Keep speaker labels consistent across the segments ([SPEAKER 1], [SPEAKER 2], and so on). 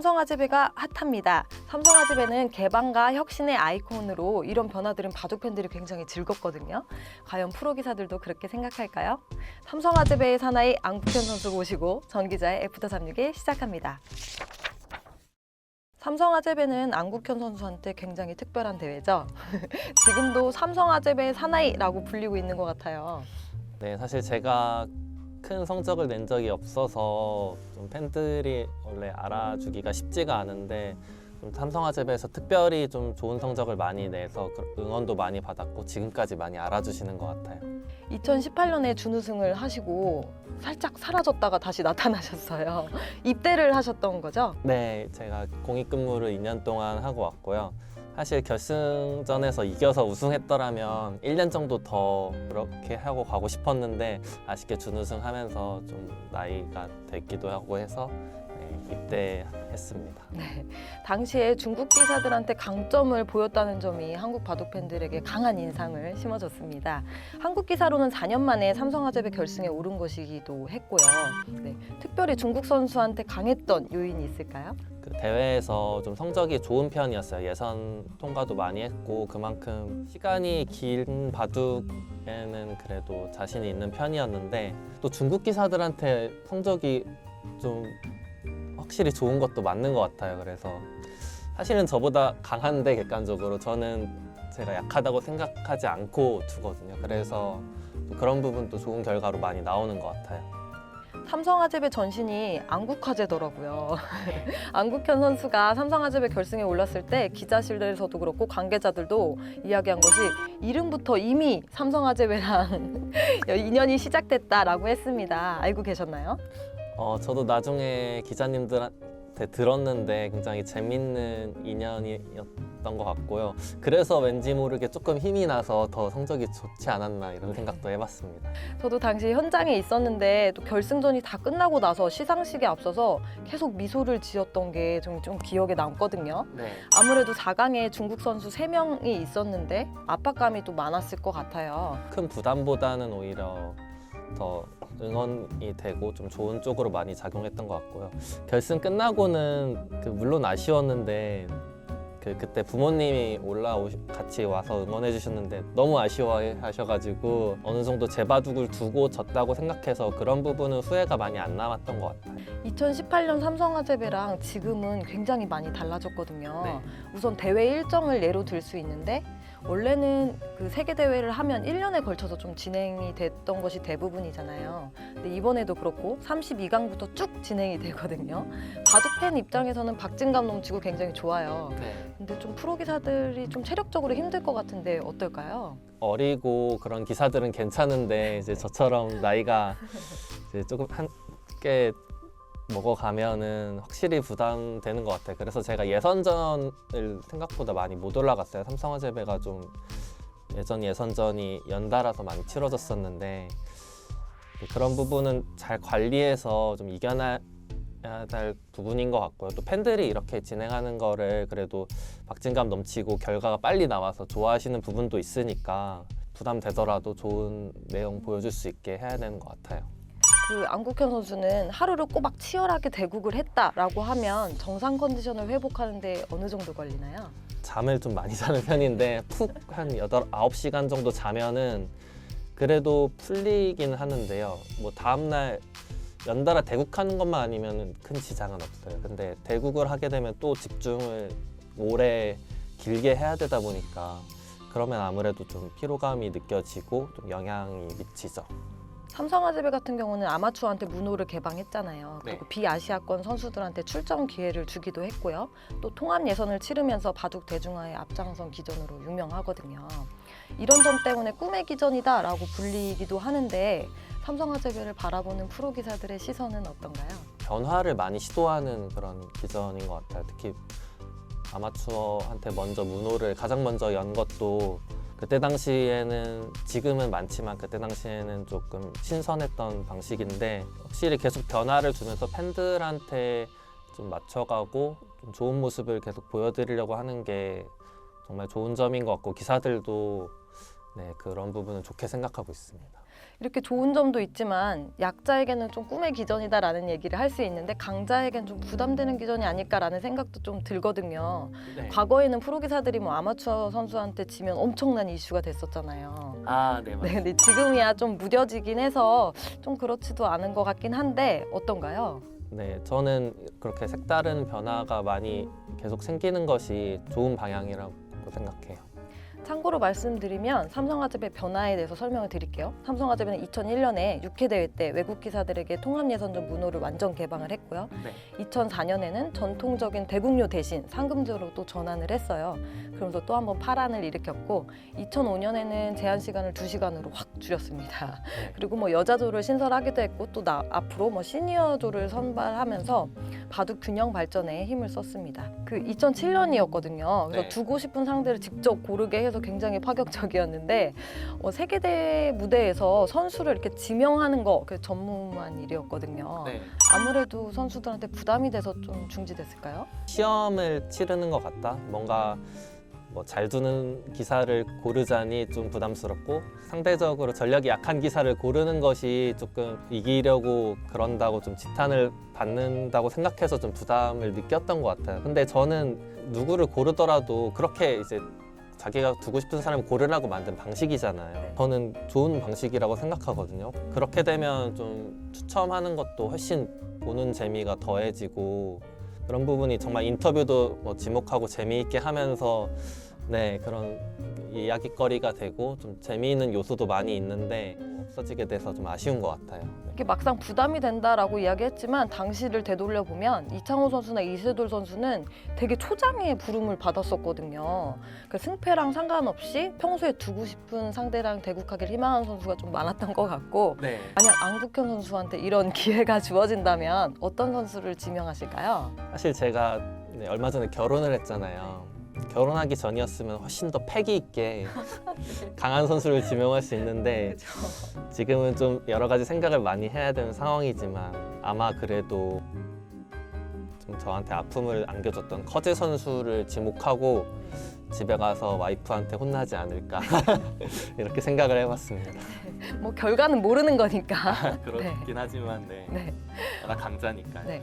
[SPEAKER 1] 삼성화재배가 핫합니다. 삼성화재배는 개방과 혁신의 아이콘으로 이런 변화들은 바둑 팬들이 굉장히 즐겁거든요. 과연 프로 기사들도 그렇게 생각할까요? 삼성화재배의 사나이 안국현 선수 모시고 전 기자의 애프터 361 시작합니다. 삼성화재배는 안국현 선수한테 굉장히 특별한 대회죠. 지금도 삼성화재배의 사나이라고 불리고 있는 것 같아요.
[SPEAKER 2] 네, 사실 제가 큰 성적을 낸 적이 없어서 좀 팬들이 원래 알아주기가 쉽지가 않은데 좀 삼성화재배에서 특별히 좀 좋은 성적을 많이 내서 그 응원도 많이 받았고 지금까지 많이 알아주시는 것 같아요.
[SPEAKER 1] 2018년에 준우승을 하시고 살짝 사라졌다가 다시 나타나셨어요. 입대를 하셨던 거죠?
[SPEAKER 2] 네, 제가 공익근무를 2년 동안 하고 왔고요. 사실 결승전에서 이겨서 우승했더라면 1년 정도 더 그렇게 하고 가고 싶었는데 아쉽게 준우승 하면서 좀 나이가 됐기도 하고 해서 네, 입대했습니다.
[SPEAKER 1] 네. 당시에 중국 기사들한테 강점을 보였다는 점이 한국 바둑 팬들에게 강한 인상을 심어줬습니다. 한국 기사로는 4년 만에 삼성화재배 결승에 오른 것이기도 했고요. 네. 특별히 중국 선수한테 강했던 요인이 있을까요?
[SPEAKER 2] 그 대회에서 좀 성적이 좋은 편이었어요. 예선 통과도 많이 했고 그만큼 시간이 긴 바둑에는 그래도 자신이 있는 편이었는데 또 중국 기사들한테 성적이 좀 확실히 좋은 것도 맞는 것 같아요. 그래서 사실은 저보다 강한데 객관적으로 저는 제가 약하다고 생각하지 않고 두거든요. 그래서 또 그런 부분도 좋은 결과로 많이 나오는 것 같아요.
[SPEAKER 1] 삼성화재배 전신이 안국화재더라고요. 안국현 선수가 삼성화재배 결승에 올랐을 때 기자실에서도 그렇고 관계자들도 이야기한 것이 이름부터 이미 삼성화재배랑 인연이 시작됐다라고 했습니다. 알고 계셨나요?
[SPEAKER 2] 어, 저도 나중에 기자님들한테 들었는데 굉장히 재밌는 인연이었던 것 같고요. 그래서 왠지 모르게 조금 힘이 나서 더 성적이 좋지 않았나 이런 생각도 해봤습니다.
[SPEAKER 1] 저도 당시 현장에 있었는데 또 결승전이 다 끝나고 나서 시상식에 앞서서 계속 미소를 지었던 게 좀 좀 기억에 남거든요.
[SPEAKER 2] 네.
[SPEAKER 1] 아무래도 4강에 중국 선수 3명이 있었는데 압박감이 또 많았을 것 같아요.
[SPEAKER 2] 큰 부담보다는 오히려 더 응원이 되고 좀 좋은 쪽으로 많이 작용했던 것 같고요. 결승 끝나고는 그 물론 아쉬웠는데 그 그때 부모님이 올라오 같이 와서 응원해 주셨는데 너무 아쉬워하셔가지고 어느 정도 제 바둑을 두고 졌다고 생각해서 그런 부분은 후회가 많이 안 남았던 것 같아요.
[SPEAKER 1] 2018년 삼성화재배랑 지금은 굉장히 많이 달라졌거든요.
[SPEAKER 2] 네.
[SPEAKER 1] 우선 대회 일정을 예로 들 수 있는데 원래는 그 세계 대회를 하면 1년에 걸쳐서 좀 진행이 됐던 것이 대부분이잖아요. 근데 이번에도 그렇고 32강부터 쭉 진행이 되거든요. 바둑 팬 입장에서는 박진감 넘치고 굉장히 좋아요. 근데 좀 프로 기사들이 좀 체력적으로 힘들 것 같은데 어떨까요?
[SPEAKER 2] 어리고 그런 기사들은 괜찮은데 이제 저처럼 나이가 이제 조금 한께 먹어가면은 확실히 부담되는 것 같아요. 그래서 제가 예선전을 생각보다 많이 못 올라갔어요. 삼성화재배가 좀 예전 예선전이 연달아서 많이 치러졌었는데 그런 부분은 잘 관리해서 좀 이겨내야 될 부분인 것 같고요. 또 팬들이 이렇게 진행하는 거를 그래도 박진감 넘치고 결과가 빨리 나와서 좋아하시는 부분도 있으니까 부담되더라도 좋은 내용 보여줄 수 있게 해야 되는 것 같아요.
[SPEAKER 1] 그 안국현 선수는 하루를 꼬박 치열하게 대국을 했다라고 하면 정상 컨디션을 회복하는데 어느 정도 걸리나요?
[SPEAKER 2] 잠을 좀 많이 자는 편인데 푹 한 여덟 시간 정도 자면은 그래도 풀리긴 하는데요. 뭐 다음날 연달아 대국하는 것만 아니면 큰 지장은 없어요. 근데 대국을 하게 되면 또 집중을 오래 길게 해야 되다 보니까 그러면 아무래도 좀 피로감이 느껴지고 좀 영향이 미치죠.
[SPEAKER 1] 삼성화재배 같은 경우는 아마추어한테 문호를 개방했잖아요. 그리고
[SPEAKER 2] 네.
[SPEAKER 1] 비아시아권 선수들한테 출전 기회를 주기도 했고요. 또 통합 예선을 치르면서 바둑 대중화의 앞장선 기전으로 유명하거든요. 이런 점 때문에 꿈의 기전이다라고 불리기도 하는데 삼성화재배를 바라보는 프로 기사들의 시선은 어떤가요?
[SPEAKER 2] 변화를 많이 시도하는 그런 기전인 것 같아요. 특히 아마추어한테 먼저 문호를 가장 먼저 연 것도 그때 당시에는 지금은 많지만 그때 당시에는 조금 신선했던 방식인데 확실히 계속 변화를 주면서 팬들한테 좀 맞춰가고 좀 좋은 모습을 계속 보여드리려고 하는 게 정말 좋은 점인 것 같고 기사들도 네, 그런 부분은 좋게 생각하고 있습니다.
[SPEAKER 1] 이렇게 좋은 점도 있지만 약자에게는 좀 꿈의 기전이다라는 얘기를 할 수 있는데 강자에겐 좀 부담되는 기전이 아닐까라는 생각도 좀 들거든요.
[SPEAKER 2] 네.
[SPEAKER 1] 과거에는 프로 기사들이 뭐 아마추어 선수한테 지면 엄청난 이슈가 됐었잖아요.
[SPEAKER 2] 아, 네,
[SPEAKER 1] 네, 근데 지금이야 좀 무뎌지긴 해서 좀 그렇지도 않은 것 같긴 한데 어떤가요?
[SPEAKER 2] 네, 저는 그렇게 색다른 변화가 많이 계속 생기는 것이 좋은 방향이라고 생각해요.
[SPEAKER 1] 참고로 말씀드리면 삼성화재의 변화에 대해서 설명을 드릴게요. 삼성화재는 2001년에 6회 대회 때 외국 기사들에게 통합 예선전 문호를 완전 개방을 했고요.
[SPEAKER 2] 네.
[SPEAKER 1] 2004년에는 전통적인 대국료 대신 상금제로 또 전환을 했어요. 그러면서 또 한 번 파란을 일으켰고 2005년에는 제한 시간을 2시간으로 확 줄였습니다.
[SPEAKER 2] 네.
[SPEAKER 1] 그리고 뭐 여자조를 신설하기도 했고 또 나, 앞으로 뭐 시니어조를 선발하면서 바둑 균형 발전에 힘을 썼습니다. 그 2007년이었거든요. 그래서
[SPEAKER 2] 네.
[SPEAKER 1] 두고 싶은 상대를 직접 고르게 해서 굉장히 파격적이었는데 어, 세계대 무대에서 선수를 이렇게 지명하는 거 그 전무한 일이었거든요.
[SPEAKER 2] 네.
[SPEAKER 1] 아무래도 선수들한테 부담이 돼서 좀 중지됐을까요?
[SPEAKER 2] 시험을 치르는 것 같다. 뭔가 뭐 잘 두는 기사를 고르자니 좀 부담스럽고 상대적으로 전력이 약한 기사를 고르는 것이 조금 이기려고 그런다고 좀 지탄을 받는다고 생각해서 좀 부담을 느꼈던 것 같아요. 근데 저는 누구를 고르더라도 그렇게 이제 자기가 두고 싶은 사람을 고르라고 만든 방식이잖아요. 저는 좋은 방식이라고 생각하거든요. 그렇게 되면 좀 추첨하는 것도 훨씬 보는 재미가 더해지고 그런 부분이 정말 인터뷰도 뭐 지목하고 재미있게 하면서 네 그런 이야기거리가 되고 좀 재미있는 요소도 많이 있는데 없어지게 돼서 좀 아쉬운 것 같아요.
[SPEAKER 1] 이게 막상 부담이 된다라고 이야기했지만 당시를 되돌려 보면 이창호 선수나 이세돌 선수는 되게 초장의 부름을 받았었거든요. 그 승패랑 상관없이 평소에 두고 싶은 상대랑 대국하기를 희망하는 선수가 좀 많았던 것 같고
[SPEAKER 2] 네.
[SPEAKER 1] 만약 안국현 선수한테 이런 기회가 주어진다면 어떤 선수를 지명하실까요?
[SPEAKER 2] 사실 제가 네, 얼마 전에 결혼을 했잖아요. 결혼하기 전이었으면 훨씬 더 패기 있게 강한 선수를 지명할 수 있는데 지금은 좀 여러 가지 생각을 많이 해야 되는 상황이지만 아마 그래도 좀 저한테 아픔을 안겨줬던 커즈 선수를 지목하고 집에 가서 와이프한테 혼나지 않을까 이렇게 생각을 해봤습니다.
[SPEAKER 1] 뭐 결과는 모르는 거니까.
[SPEAKER 2] 그렇긴 하지만 네,
[SPEAKER 1] 네.
[SPEAKER 2] 워낙 강자니까.
[SPEAKER 1] 네.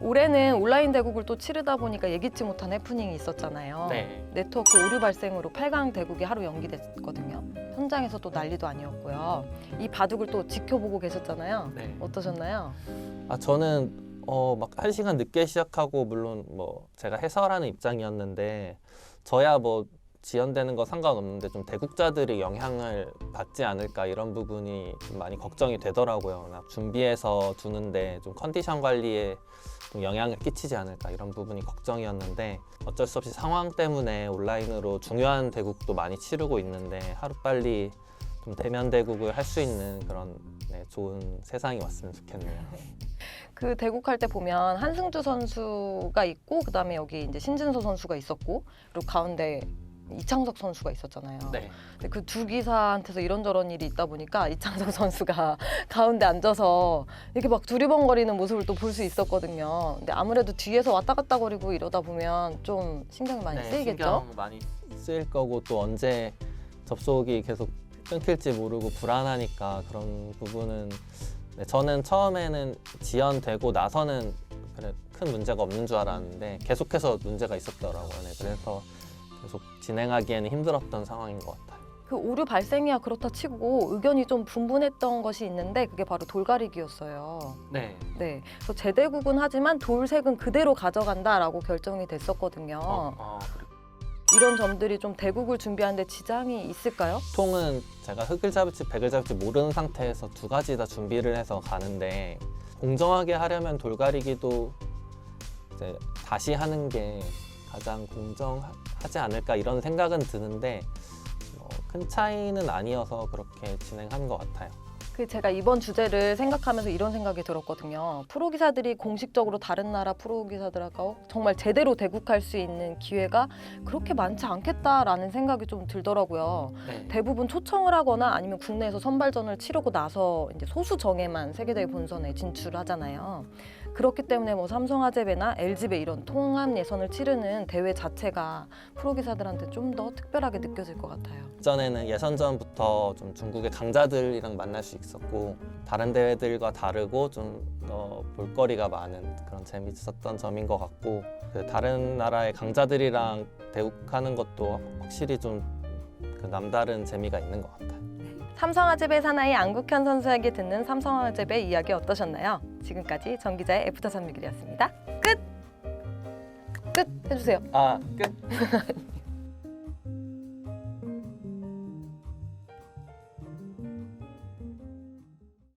[SPEAKER 1] 올해는 온라인 대국을 또 치르다 보니까 예기치 못한 해프닝이 있었잖아요.
[SPEAKER 2] 네.
[SPEAKER 1] 네트워크 오류 발생으로 8강 대국이 하루 연기됐거든요. 현장에서 또 난리도 아니었고요. 이 바둑을 또 지켜보고 계셨잖아요.
[SPEAKER 2] 네.
[SPEAKER 1] 어떠셨나요?
[SPEAKER 2] 아 저는 어막 한 시간 늦게 시작하고 물론 뭐 제가 해설하는 입장이었는데 저야 뭐 지연되는 거 상관없는데 좀 대국자들이 영향을 받지 않을까 이런 부분이 좀 많이 걱정이 되더라고요. 나 준비해서 두는데 좀 컨디션 관리에 좀 영향을 끼치지 않을까 이런 부분이 걱정이었는데 어쩔 수 없이 상황 때문에 온라인으로 중요한 대국도 많이 치르고 있는데 하루 빨리 좀 대면 대국을 할 수 있는 그런 네, 좋은 세상이 왔으면 좋겠네요.
[SPEAKER 1] 그 대국할 때 보면 한승주 선수가 있고 그다음에 여기 이제 신진서 선수가 있었고 그리고 가운데 이창석 선수가 있었잖아요.
[SPEAKER 2] 네.
[SPEAKER 1] 근데 그 두 기사한테서 이런저런 일이 있다 보니까 이창석 선수가 가운데 앉아서 이렇게 막 두리번거리는 모습을 또 볼 수 있었거든요. 근데 아무래도 뒤에서 왔다 갔다 거리고 이러다 보면 좀 신경이 많이 쓰이겠죠?
[SPEAKER 2] 신경 많이 쓰일 거고 또 언제 접속이 계속 끊길지 모르고 불안하니까 그런 부분은 네, 저는 처음에는 지연되고 나서는 그래 큰 문제가 없는 줄 알았는데 계속해서 문제가 있었더라고요. 네, 그래서 계속 진행하기에는 힘들었던 상황인 것 같아요.
[SPEAKER 1] 그 오류 발생이야 그렇다 치고 의견이 좀 분분했던 것이 있는데 그게 바로 돌가리기였어요.
[SPEAKER 2] 네.
[SPEAKER 1] 네, 그래서 제대국은 하지만 돌색은 그대로 가져간다라고 결정이 됐었거든요.
[SPEAKER 2] 어,
[SPEAKER 1] 이런 점들이 좀 대국을 준비하는데 지장이 있을까요?
[SPEAKER 2] 보통은 제가 흑을 잡을지 백을 잡을지 모르는 상태에서 두 가지 다 준비를 해서 가는데 공정하게 하려면 돌가리기도 이제 다시 하는 게 가장 공정 하지 않을까 이런 생각은 드는데 뭐큰 차이는 아니어서 그렇게 진행하는 것 같아요.
[SPEAKER 1] 그 제가 이번 주제를 생각하면서 이런 생각이 들었거든요. 프로 기사들이 공식적으로 다른 나라 프로 기사들하고 정말 제대로 대국할 수 있는 기회가 그렇게 많지 않겠다라는 생각이 좀 들더라고요.
[SPEAKER 2] 네.
[SPEAKER 1] 대부분 초청을 하거나 아니면 국내에서 선발전을 치르고 나서 이제 소수 정예만 세계대회 본선에 진출하잖아요. 그렇기 때문에 뭐 삼성화재배나 LG배 이런 통합 예선을 치르는 대회 자체가 프로 기사들한테 좀 더 특별하게 느껴질 것 같아요.
[SPEAKER 2] 전에는 예선전부터 좀 중국의 강자들이랑 만날 수 있었고 다른 대회들과 다르고 좀 더 볼거리가 많은 그런 재밌었던 점인 것 같고 그 다른 나라의 강자들이랑 대국하는 것도 확실히 좀 그 남다른 재미가 있는 것 같아요.
[SPEAKER 1] 삼성화재배 사나이 안국현 선수에게 듣는 삼성화재배 이야기 어떠셨나요? 지금까지 전기자의 애프터 361이었습니다. 끝! 끝! 해주세요.
[SPEAKER 2] 아 끝.